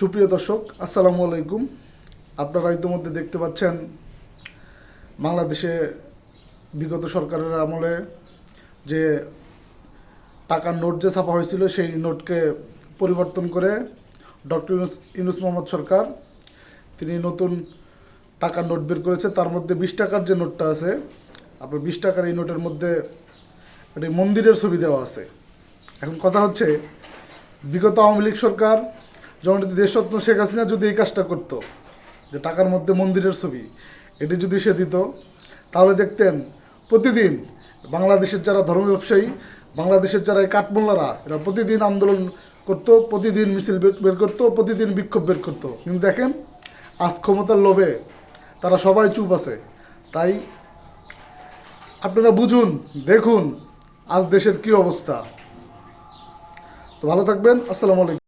সুপ্রিয় দর্শক, আসসালামু আলাইকুম। আপনারা ইতিমধ্যে দেখতে পাচ্ছেন বাংলাদেশে বিগত সরকারের আমলে যে টাকার নোট যে ছাপা হয়েছিল, সেই নোটকে পরিবর্তন করে ডক্টর ইউনুস মোহাম্মদ সরকার, তিনি নতুন টাকার নোট বের করেছে। তার মধ্যে বিশ টাকার যে নোটটা আছে, আপনার বিশ টাকার এই নোটের মধ্যে একটি মন্দিরের ছবি দেওয়া আছে। এখন কথা হচ্ছে, বিগত আওয়ামী লীগ সরকার জননেত্রী দেশরত্ন শেখ হাসিনা যদি এই কাজটা করতো, যে টাকার মধ্যে মন্দিরের ছবি, এটি যদি সে দিত, তাহলে দেখতেন প্রতিদিন বাংলাদেশের যারা ধর্ম ব্যবসায়ী, বাংলাদেশের যারা এই কাঠমোল্লারা, এরা প্রতিদিন আন্দোলন করতো, প্রতিদিন মিছিল বের করতো, প্রতিদিন বিক্ষোভ বের করতো। কিন্তু দেখেন, আজ ক্ষমতার লোভে তারা সবাই চুপ আছে। তাই আপনারা বুঝুন, দেখুন আজ দেশের কি অবস্থা। তো ভালো থাকবেন, আসসালামু আলাইকুম।